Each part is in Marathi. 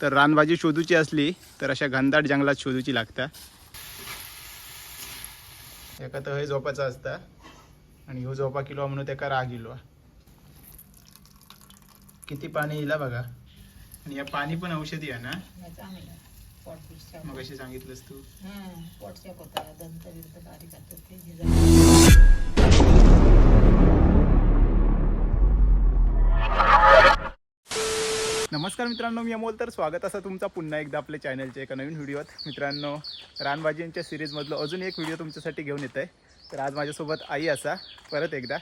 तर रानभाजी शोधूची असली तर अशा घनदाट जंगलात शोधूची लागता एका तर हे झोपाचा असता. आणि ह्यो झोपा किलो म्हणून त्याका राग इलो किती पाणी येईल बघा. आणि या पाणी पण औषधी आहे ना? मग अशी सांगितलंस तू. नमस्कार मित्रांनो मी अमोल. तर स्वागत असं तुमचा पुन्हा एकदा आपल्या चॅनलच्या एका नवीन व्हिडिओत मित्रांनो रानभाजींच्या सिरीजमधलं अजून एक व्हिडिओ तुमच्यासाठी घेऊन येत आहे तर आज माझ्यासोबत आई असा परत एकदा.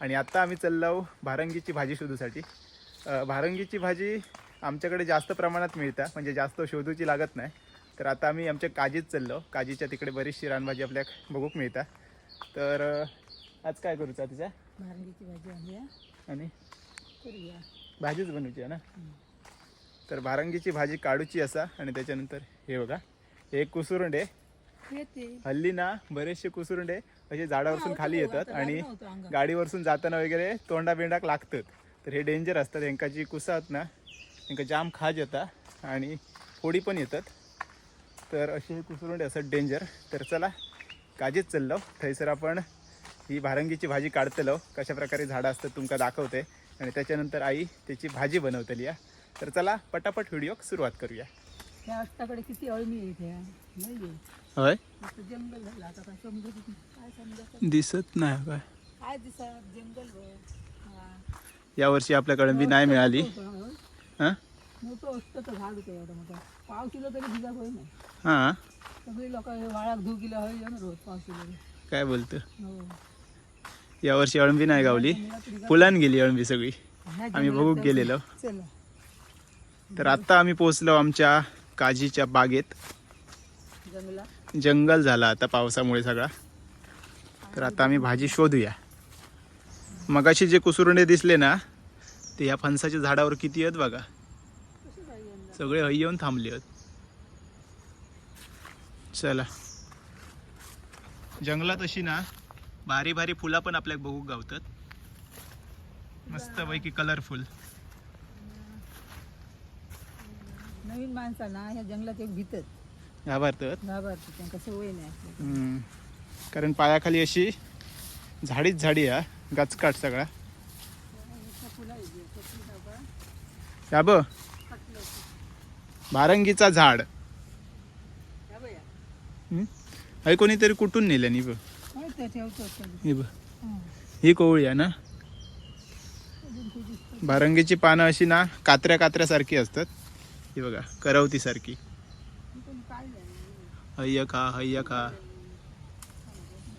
आणि आत्ता आम्ही चाललो भारंगीची भाजी शोधूसाठी. भारंगीची भाजी आमच्याकडे जास्त प्रमाणात मिळतं म्हणजे जास्त शोधूची लागत नाही. तर आता आम्ही आमच्या काजीत चाललो. काजीच्या तिकडे बरीचशी रानभाजी आपल्या बघूक मिळतात तर आज काय करूचा तिच्या भारंगीची भाजी आणि? भाजीच बनवची आहे ना? तर भारंगीची भाजी काढूची असा आणि त्याच्यानंतर हे बघा हे कुसुरंडे. हल्ली ना बरेचसे कुसुरंडे असे झाडावरसून खाली येतात आणि गाडी गाडीवरसून जाताना वगैरे तोंडा बिंडाक लागतात. तर हे डेंजर असतात. यांका जी कुसात ना यांका जाम खाज येता आणि फोडी पण येतात. तर असे हे कुसुरंडे असतात डेंजर तर चला काजीत चाललो. थंयसर आपण ही भारंगीची भाजी काढतलो. कशा प्रकारे झाडं असतात तुमका दाखवते. आणि त्याच्यानंतर आई त्याची भाजी बनवतली या तर चला पटापट व्हिडिओ सुरुवात करूया. त्या रस्त्याकडे किती अळमी आहे त्या? नाही आहे. होय? नुसतं जंगल झालं आता काय समजत नाही. काय समजत दिसत नाही काय काय दिसत? जंगल बघ हा. यावर्षी आपल्याकडे बी नाही मिळाली. मोठं हां? मोठं असतं तर झाड होतं एवढं मोठं. पाव किलो तरी भिजा होय नाही हां. सगळी लोक वाळाक धू किलो होय ना रोज पाव किलो. काय बोलतं? हो. यावर्षी अळंबी नाही गावली. फुलान गेली अळंबी सगळी. आम्ही बघूक गेलेलो. चला. तर आत्ता आम्ही पोहोचलो आमच्या काजीच्या बागेत. जंगला जंगल झाला आता पावसामुळे सगळा. तर आता आम्ही भाजी शोधूया. मगाशी जे कुसुरंडे दिसले ना ते या फणसाच्या झाडावर किती आहेत बघा. सगळे हई येऊन थांबले आहेत. चला. जंगलात अशी ना भारी भारी फुला पण आपल्याला बघू गावतात. मस्त पैकी कलरफुल नवीन माणसांना ह्या जंगलात एक भीतच घाबरतात घाबरते त्यांना सवय नाही. हम्म. कारण पायाखाली अशी झाडीच झाडी आहे गचकाट सगळा या ब भारंगीचा झाड ह्या बया. हे कोणीतरी कुठून नेलं नी ठेवतो. ही हं. ही कोवळी आहे ना भारंगीची पानं अशी ना कात्र्या कात्र्यासारखी असतात ही बघा करवती सारखी पण हय्य खा हय्य खा.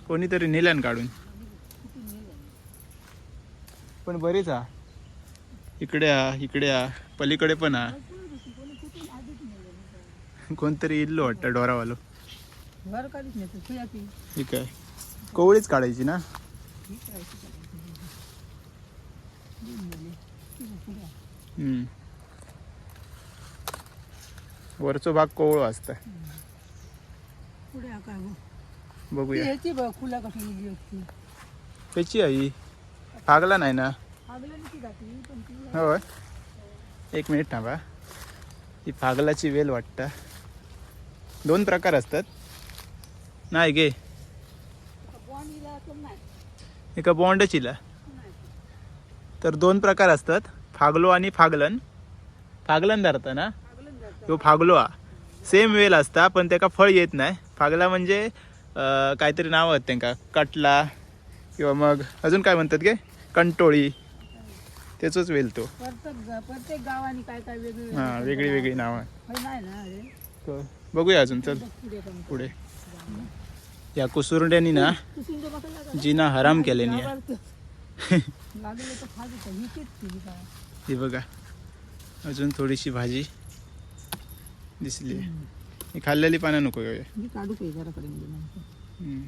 कोणीतरी नेल्यान काढून. पण बरीच हा. इकडे हा इकडे हा पलीकडे पण हा. कोणतरी इल्लो वाटतं डोरावालो. ठीक आहे कोवळीच काढायची ना? हम्म. वरचो भाग कोवळो असता पुढे हा काय हो. ती बघूया ह्याची बघ फुला कशी गेली होती त्याची आई भागला नाही ना? आगलं ती घातली पण ती होय. एक मिनिट थांबा. ही फागलाची वेल वाटतं. दोन प्रकार असतात. नाही गे. बॉन्डीला तर नाही. एका बॉन्डचिला. नाही. तर दोन प्रकार असतात. फागलो आणि फागलन फागलन धरता ना आगलं जातं. तो फागलो हा सेम वेल असता पण त्याका फळ येत नाही. फागला म्हणजे काहीतरी नाव आहेत त्यांका. कटला किंवा मग अजून काय म्हणतात गे? कंटोळी. त्याचोच वेल तो. प्रत्येक गावाने काय काय वेगळी हा वेगळी वेगळी नावं बघूया अजून चल. पुढे या कुसुरड्यांनी ना. जिना हराम काय ही बघा अजून थोडीशी भाजी. दिसली. ही खाल्लेली पानं नको घेऊया मी काढू काही घराकडे म्हणजे. हम्म.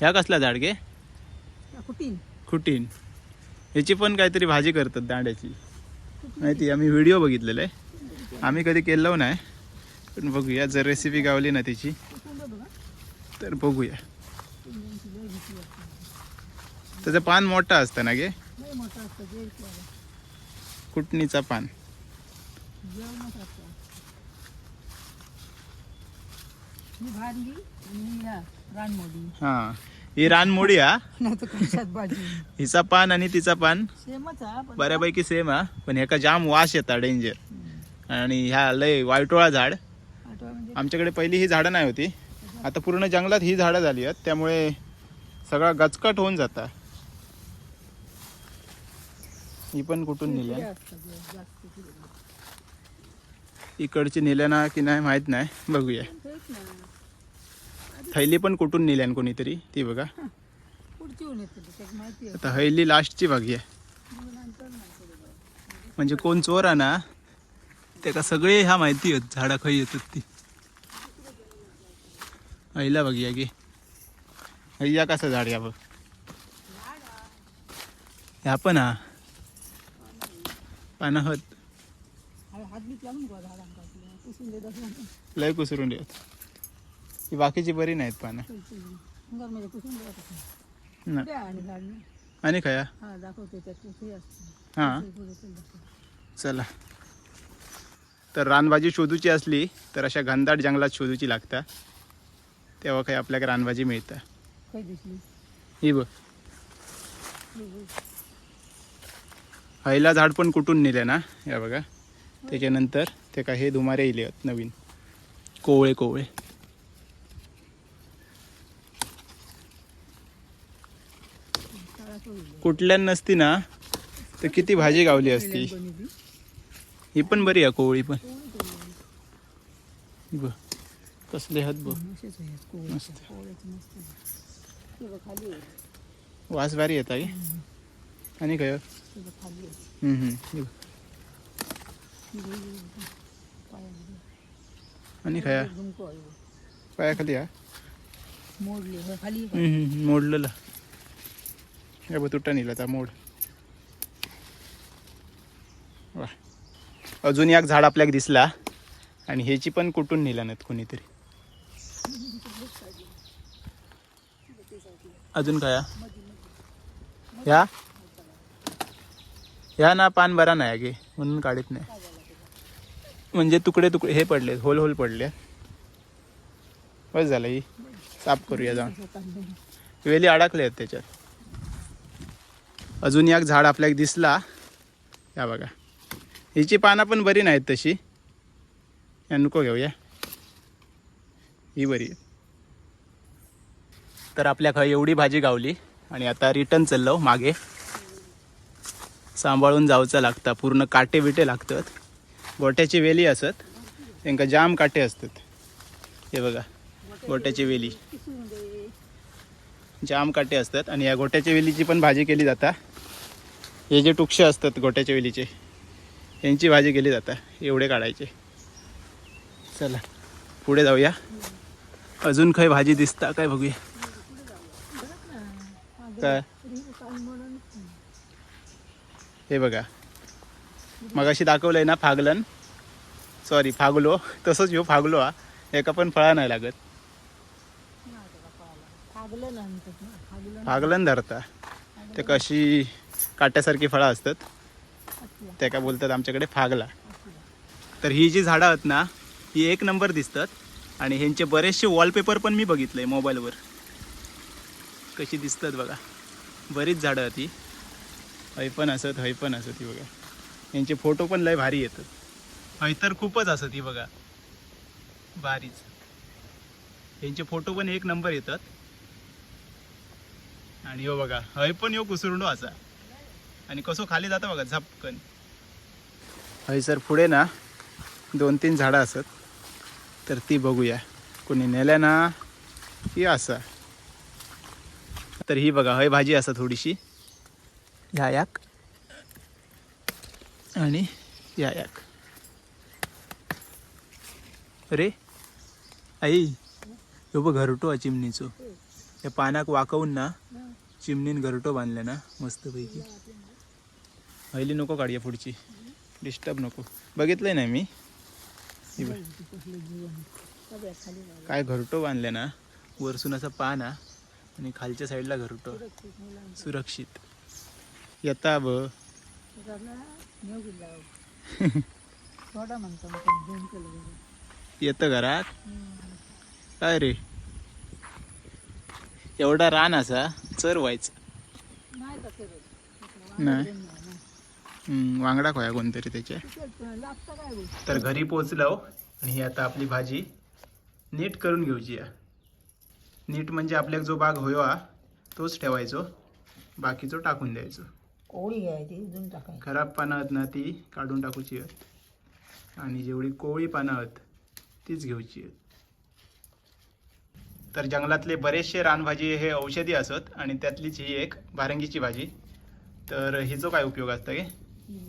ह्या कसला झाड गे कुठीन खुटीन ह्याची पण काहीतरी भाजी करतात दांड्याची. माहिती आम्ही व्हिडिओ बघितलेला आहे. आम्ही कधी केलो नाही पण बघूया. जर रेसिपी गावली ना बघा तर बघूया. त्याचं पान मोठं असतं ना गे? लय मोठं असतं जे इथलं. कुटणीचा पान. ही ही रानमोडी. हा. ही हा? हिचा पान आणि तिचा पान? बऱ्यापैकी सेम हा. पण ह्याका जाम वास येता डेंजर. आणि ह्या लय वायटोळा झाड. म्हणजे? आमच्याकडे पहिली ही झाडं नाही होती. आता पूर्ण जंगलात ही झाडं झाली आहेत. त्यामुळे सगळा गचकट होऊन जाता. ही पण कुठून किती नेल्या असतं गं, जास्त किती. इकडची नेल्या ना की नाही माहीत नाही. बघूया. थैली पण कुठून नेल्यान कोणीतरी? ती बघा. आता हैली लास्टची बघूया. म्हणजे कोण चोर आहे ना त्याका सगळे ह्या माहिती होत झाडा खय येतात ती. हैला बघूया की. हैया कसं झाड या बघ. ह्या पण हा. पानं होत. हात लय कुसरून देत ही बाकीची बरी नाहीत पानं. ना. द्या आणि आणि खया? हा. दाखवते त्यात हां चला. तर रानभाजी शोधूची असली तर अशा घनदाट जंगलात शोधूची लागता. तेव्हा काही आपल्याकडे रानभाजी मिळतं. ही बघ. हैला झाड पण कुठून नेले ना या बघा. त्याच्यानंतर दिसते का हे धुमारे इले आहेत नवीन. कोवळे कोवळे. कुठल्या नसती ना तर किती भाजी गावली असती. ही पण बरी आहे कोवळी पण. ही कसले हात बघ. मस्त. वास भारी येत आहे आणि काय ते बघ खाली आहे. हम्म, हम्म. हे बघ. ही बघ, ही बघ. पायामध्ये. आणि बघ. पायाखाली हा. मोडली हो, मोडलेला. हे बघ तुटा नेला त्या मोड. वा. अजून एक झाड आपल्याला दिसला. आणि ह्याची पण कुठून नेला नाहीत कोणीतरी. अजून काय? ह्या? ह्या ना पान बरा नाही गे म्हणून काढत नाही. म्हणजे तुकडे तुकडे हे पडले होल होल पडले. बस झालं ही. साफ करूया जाऊन. वेली अडकले आहेत त्याच्यात. अजून एक झाड आपल्याला दिसला. या बघा. हिची पानं पण बरी नाहीत तशी. या नको घेऊया. ही बरी आहे तर आपल्या खा एवढी भाजी गावली आणि आता रिटर्न चाललो मागे. सांभाळून जावचं लागतं. पूर्ण काटे बिटे लागतात. गोट्याची वेली असत. त्यांका जाम काटे असतात. हे बघा गोट्याची वेली. जाम काटे असतात आणि या गोट्याच्या वेलीची पण भाजी केली जाता. हे जे टुक्षे असतात गोट्याच्या वेलीचे यांची भाजी केली जाता. एवढे काढायचे. चला पुढे जाऊया. अजून काही भाजी दिसता काय बघूया. काय? हे बघा मग अशी बघा दाखवलंय ना फागलन. सॉरी फागलो. तसंच ह्यो फागलो हा. एका पण फळा नाही लागत. फागलन धरता. ते कशी काट्यासारखी फळं असतात. ते त्या काय बोलतात आमच्याकडे फागला. तर ही जी झाडं आहेत ना ही एक नंबर दिसतात. आणि ह्यांचे बरेचसे वॉलपेपर पण मी बघितले मोबाईलवर. कशी दिसतात बघा. बरीच झाडं आहेत ही. हय पण असत हय पण असत ही बघा. यांचे फोटो पण लय भारी येतात. हय तर खूपच असत ही बघा. भारीच. यांचे फोटो पण एक नंबर येतात. आणि हो बघा हय पण यो कुसरुंडो असा. आणि कसं खाली जातं बघा झपकन. हय सर पुढे ना दोन तीन झाडं असत. तर ती बघूया. कोणी नेल्या ना ही असा. तर ही बघा हय भाजी असा थोडीशी. ह्या याक आणि या याक अरे आई ह्यो बघ घरटो आहे चिमणीचो. या पानाक वाकवून ना चिमणीन घरटो बांधले ना मस्तपैकी. पहिली नको काढूया पुढची. डिस्टर्ब नको. बघितलंय ना मी? काय घरटो बांधले ना वरसून असा पान आणि खालच्या साईडला घरटो. सुरक्षित सुरक्षित. येता ब. येतं घरात? काय रे? एवढा रान असा चर व्हायचा. नाही वांगडा खोया कोणतरी त्याच्या तर घरी पोचलो आणि ही आता आपली भाजी. नीट करून घेऊची आहे नीट म्हणजे आपल्याक जो भाग होयो तोच ठेवायचो. बाकीचो टाकून द्यायचो. कोळी घ्यायची इथून टाकायची. खराब पानं आहेत ना ती काढून टाकूची आहेत. आणि जेवढी कोवळी पानं आहेत तीच घेऊची आहेत. तर जंगलातले बरेचसे रानभाजी हे औषधी असत आणि त्यातलीच ही एक भारंगीची भाजी. तर हिचो काय उपयोग असतं गे?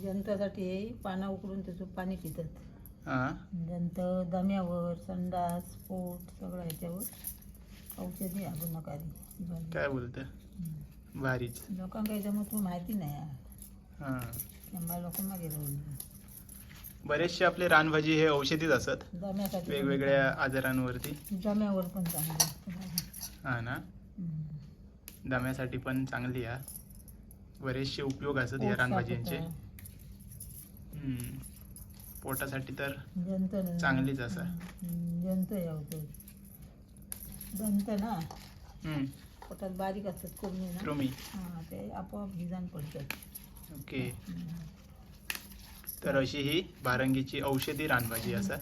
जंतासाठी हे पानं उकडून त्याचं पाणी पितात. हां जंत दम्यावर संडास पोट सगळं ह्याच्यावर. औषधी नकारी काय बोलतं भारीच लोकांना याच्यामुळे तुम्ही माहिती नाही. हां बरेचसे आपले रानभाजी हे औषधीच असत वेगवेगळ्या आजारांवरती पण चांगलं असतं बघा. हा ना हम्म. दम्यासाठी पण चांगली आहे बरेचसे उपयोग असत या पोट रानभाजींचे साफ हम्म. पोटासाठी तर. जंत चांगलीच असा. जंत हे होतं ना हम्म. पोटात बारीक असतात कोंबडी ना. कृमी हा ते आपोआप निदान पडतात. ओके. तर अशी ही भारंगीची औषधी रानभाजी असा.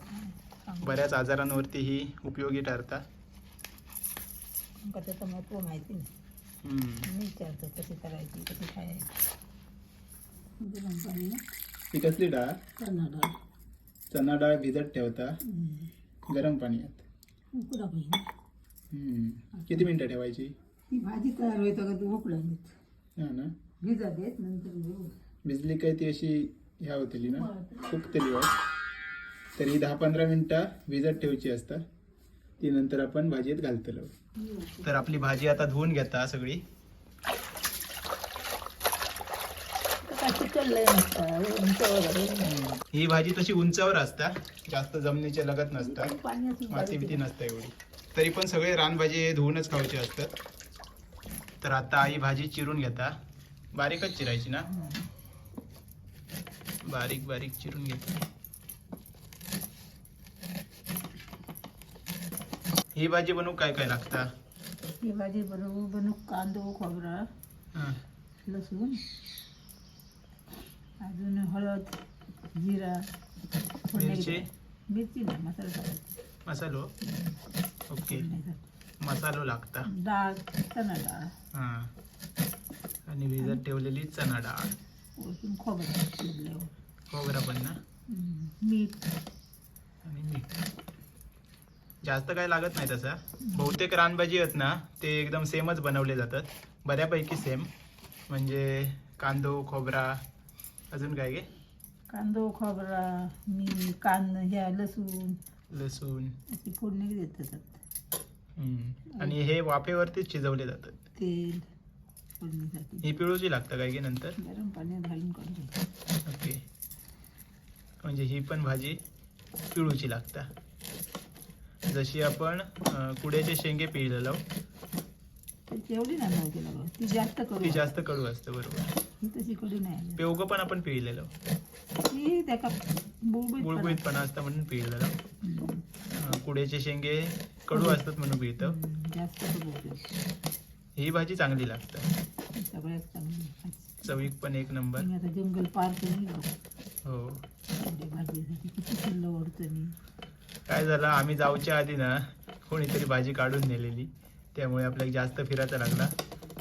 चांगलं. बऱ्याच आजारांवरती ही उपयोगी ठरता. आमका त्याचं महत्त्व माहिती नाही. हम्म. मी विचारतो कशी करायची कशी खायची. गरम पाणी ही कसली डाळ? डाळ. चना डाळ भिजत ठेवता. गरम पाण्यात उकडा पाहिजे हम्म. किती मिनिटं ठेवायची? ती भाजी तयार होईल का तू उकडा देत. हा ना? भिजा देत नंतर घेऊ भिजली काय ती अशी ह्या होतली ना? फुगतली वाट तर ही दहा पंधरा मिनिटं भिजत ठेवची असता ती नंतर आपण भाजीत घालतलो तर आपली भाजी आता धुवून घेता सगळी. काय चिकललंय नसतं उंचावर आहे. ही भाजी तशी उंचावर असता जास्त जमिनीच्या लगत नसता. पाणी असून माती बिती नसता एवढी. तरी पण सगळे रानभाजी हे धुवूनच खायचे असतात. तर आता आई भाजी चिरून घेता बारीकच चिरायची ना. बारीक बारीक चिरून घेता ही भाजी बनवू काय काय लागता ही भाजी बनवू बनवू कांदो खोबरा हा. लसूण अजून हळद जिरा मिरची? मिरची नाही मसाला. मसालो ओके. मसालो लागता. डाळ चणा डाळ. हा. आणि भिजत ठेवलेली चना डाळ. वरतून खोबरं खोबरा पण ना. मीठ. आणि मीठ. जास्त काय लागत नाही तसा. बहुतेक रानभाजी आहेत ना ते एकदम सेमच बनवले जातात. बऱ्यापैकी सेम. म्हणजे कांदो खोबरा अजून काय गे? कांदो खोबरा मीठ कांद ह्या लसूण. लसूण. अशी फोडणी देतात. आणि हे वाफेवरतीच शिजवले जातात. तेल फोडणीसाठी ही पिळूची लागतं काय की नंतर? गरम पाण्यात घालून काढून घ्यायचं. ओके. म्हणजे ही पण भाजी पिळूची लागता. जशी आपण अं, कुड्याचे शेंगे पिळलेलो. त्याची एवढी नाही नव्हती लागत ती जास्त करू ती जास्त कडू असतं बरोबर. ही तशी कडी नाही आली. पेवगं पण आपण पिळलेलो. ती त्याका बुळबुळीत बुळबुळीतपणा असतं म्हणून पिळलेलं. कुड्याचे शेंगे कडू असतात म्हणून जास्त होते. ही भाजी चांगली लागतं. सगळ्यात चांगली भाजी. चवीक पण एक नंबर. मी आता जंगल पार करून गेलो. हो. एवढ्या भाजीसाठी किती किल्ल ओढतो मी. काय झालं आम्ही जाऊच्या आधी ना कोणीतरी भाजी काढून नेलेली. त्यामुळे आपल्याला जास्त फिरायचा लागला.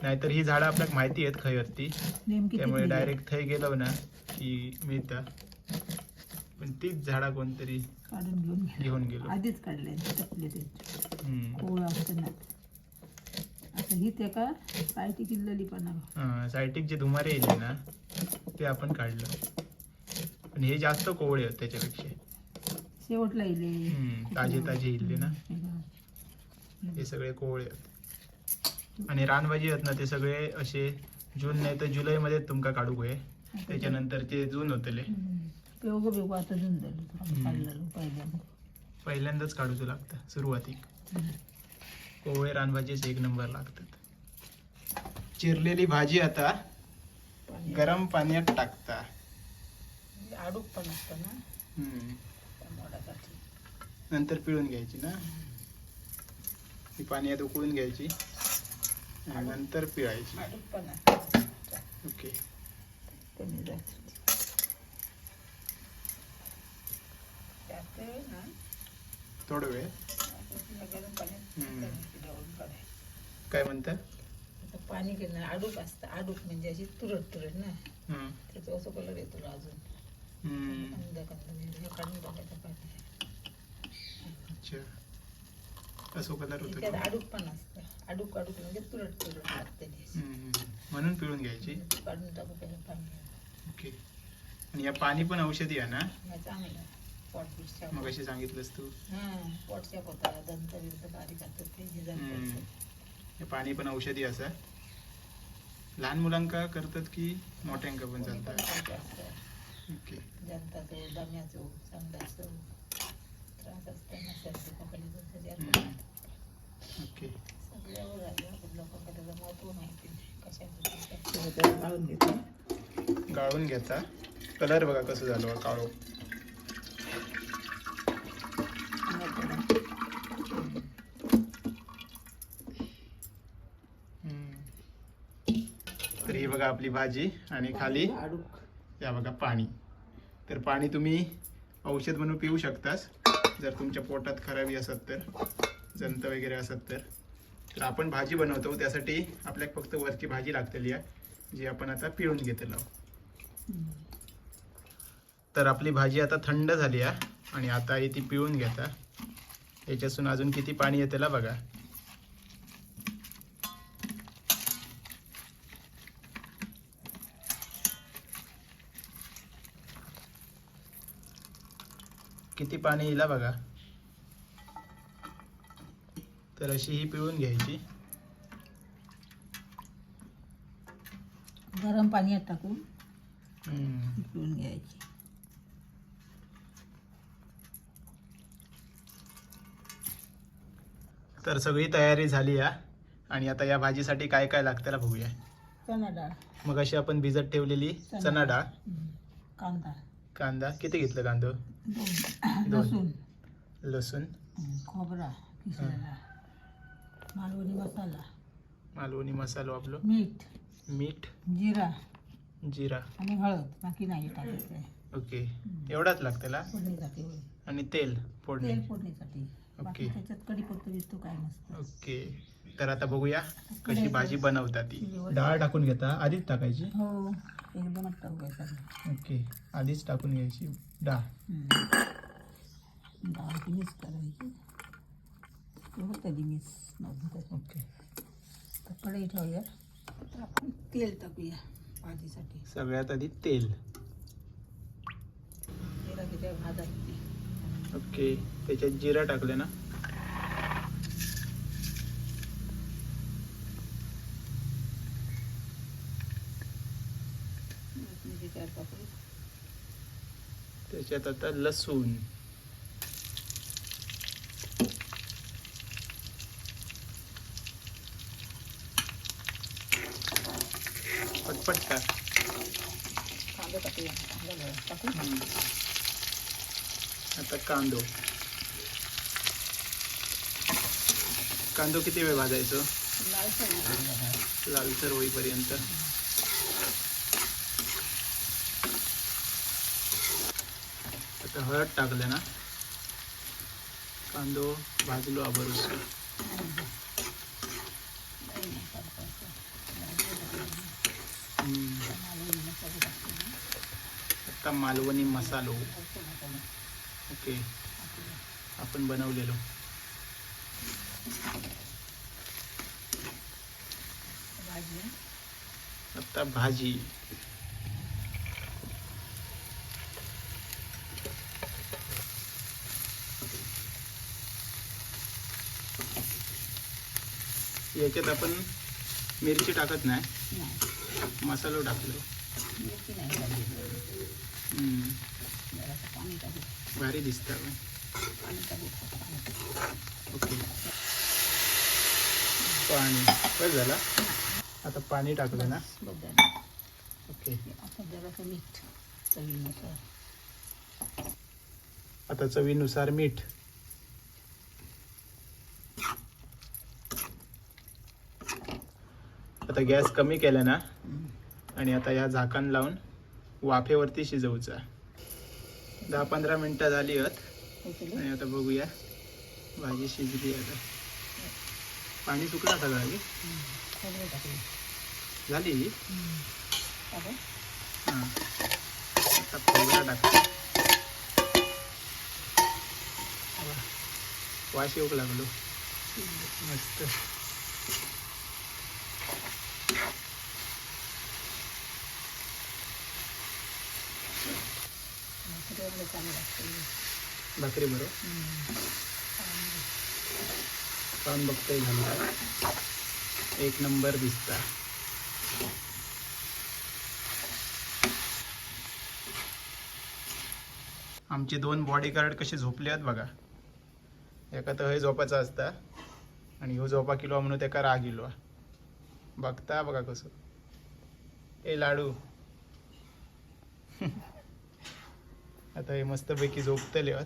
नाहीतर ही झाडं आपल्याला माहिती आहेत खयवरती नेमकी त्यामुळे किती डायरेक्ट थंय गेलो ना की मिळतं. पण तीच झाडं कोणतरी काढून घेऊन गेलो. घेऊन गेलो. आधीच काढले टाकले ते. असताना ही त्या का सायटी किल्लली पण सायटिक जे धुमारे येले ना ते आपण काढलं. पण हे जास्त कोवळे आहेत त्याच्यापेक्षा. शेवटला इले ताजे ताजे इल्ले ना. हे सगळे कोवळे आहेत. आणि रानभाजी आहेत ना ते सगळे असे जून नाही तर जुलैमध्ये तुमका काढू होय. त्याच्यानंतर ते जून होतले. बेवगं आता झालं. काढलेलं पहिल्यांदा. पहिल्यांदाच काढूचं लागतं सुरुवातीक. कोवळे रानभाजीच एक नंबर लागतात. चिरलेली भाजी आता गरम पाण्यात टाकता. आडूक पण असतं ना. हम्म. त्या मोडासाठी नंतर पिळून घ्यायची ना. ही पाण्यात उकळून घ्यायची. आणि नंतर पिळायची. ओके. कमी त्यात ना थोडं वेळ. गरम पाण्यात ढवळून काढायची. काय म्हणतं आता पाणी घेणं आडूक असतं आडूक म्हणजे अशी तुरट तुरट ना. हम्म. त्याचा असं कलर येतो अजून. हम्म. कंद कंद हे काढून टाकायचं पाणी. अच्छा. असं कलर होतो त्यात? आडूक पण असतं. आडूक आडूक म्हणजे तुरट तुरट लागते ती. अशी. हम्म. म्हणून पिळून घ्यायची. काढून टाकू त्याला पाणी. ओके. आणि या पाणी पण औषधी आहे ना? मग चांगलं पोट बिटच्या मग अशी सांगितलंस तू. हां पोटच्या पोटाला दंत बिंत बारीक असतात ते हे हम्म. हे पाणी पण औषधी असं. लहान मुलांका करतात की मोठ्यांका पण चालतात? ओके. जनताचं दम्याचं संडाचं त्रास असताना सर्दी हम्म. ओके. सगळ्यावर आलं महत्त्व माहिती गाळून घेता? कलर बघा कसं झालं काळो तर ही बघा आपली भाजी आणि खाली या बघा पाणी. तर पाणी तुम्ही औषध म्हणून पिऊ शकतास. जर तुमच्या पोटात खराबी असत तर जंत वगैरे असत तर. तर आपण भाजी बनवतो त्यासाठी आपल्याला फक्त वरची भाजी लागतेली आहे जी आपण आता पिळून घेतलो तर आपली भाजी आता थंड झाली आहे आणि आता ही ती पिळून घेता. याच्यातून अजून किती पाणी येतेला बघा. किती पाणी येईल बघा. तर अशी ही पिळून घ्यायची. गरम पाण्यात टाकून. पिळून घ्यायची. तर सगळी तयारी झाली आहे आणि आता या भाजीसाठी काय काय लागतं बघूया. चणा डाळ. मग अशी आपण भिजत ठेवलेली चना डाळ. कांदा. कांदा. किती घेतलं कांदो. लसूण. लसूण. खोबरा किसलेला मालवणी मसाला. मालवणी मसालो आपलं. मीठ. मीठ. जिरा. जिरा. आणि हळद. बाकी नाही टाकायचं. ओके. एवढाच लागतेला फोडणीसाठी होय. आणि तेल फोडणी. तेल फोडणीसाठी. बाकी ओके. त्याच्यात कढीपत्ता दिसतो काय नसतं ओके. तर आता बघूया कशी भाजी बनवतात ती. डाळ टाकून घेता आधीच टाकायची? हो. एकदमच टाकायचं ओके आधीच टाकून घ्यायची. डाळ. डाळ मिक्स करायची. कधी मिक्स नव्हतं ओके. तर कढई ठेवूया. तर आपण तेल टाकूया भाजीसाठी. सगळ्यात आधी तेल. तेला तिथे भाजायची ओके त्याच्यात जिरा टाकले ना? त्याच्यात आता लसूण. पटपट टाक कांदा टाकूया कांदा घाला. टाकू आता कांदो. कांदो किती वेळ भाजायचो? लालसर होईपर्यंत. आता हळद टाकले ना कांदो भाजलो आबर आता मालवणी मसालो. ओके. आपण बनवलेलो. भाजी आता भाजी. याच्यात आपण मिरची टाकत नाही. मसालो टाकलो भारी दिसतं पाणी ओके. पाणी. बस झाला? आता पाणी टाकलं ना? ओके. आता मीठ चवीनुसार आता चवीनुसार मीठ. आता गॅस कमी केला ना आणि आता या झाकण लावून वाफेवरती शिजवूचा. दहा पंधरा मिनटं झाली आहेत. आणि आता बघूया भाजी शिजली आता. पाणी सुकलं आता झाली झाली हां? आता खोबरा टाक वास येऊक लागलो मस्त. भाकरी बरोबर? पाहून बघतोय झालं एक नंबर दिसता. आमचे दोन बॉडीगार्ड कसे झोपले आहेत बघा. एका तर हे झोपाचा असता आणि ह्यो झोपा किलो म्हणून त्याका राग इलो बघता बघा कसं. ए लाडू. आता हे मस्तपैकी झोपतले आहेत.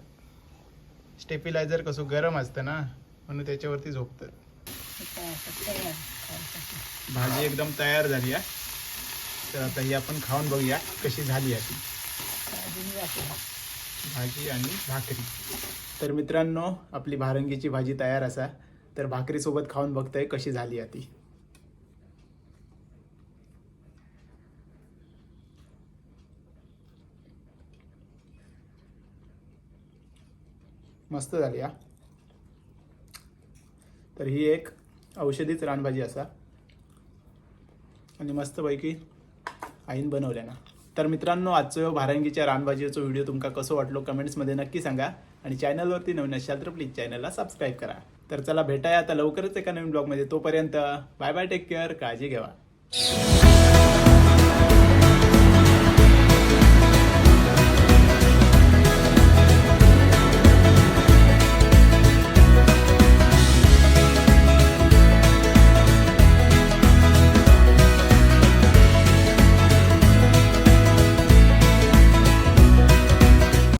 स्टेपिलायझर कसं गरम असतं ना म्हणून त्याच्यावरती झोपतात भाजी एकदम तयार झाली आहे तर आता ही आपण खाऊन बघूया कशी झाली आहे ती भाजी आणि भाकरी. तर मित्रांनो आपली भारंगीची भाजी तयार असा. तर भाकरीसोबत खाऊन बघताय कशी झाली आहे ती मस्त झाली हा. तर ही एक औषधीच रानभाजी असा. आणि मस्तपैकी आईन बनवल्या ना. तर मित्रांनो आजचं भारंगीच्या रानभाजीचा व्हिडिओ तुमका कसं वाटलो कमेंट्समध्ये नक्की सांगा. आणि चॅनलवरती नवीन असाल तर प्लीज चॅनलला सबस्क्राईब करा. तर चला भेटाया आता लवकरच एका नवीन ब्लॉगमध्ये. तोपर्यंत बाय बाय टेक केअर काळजी घ्यावा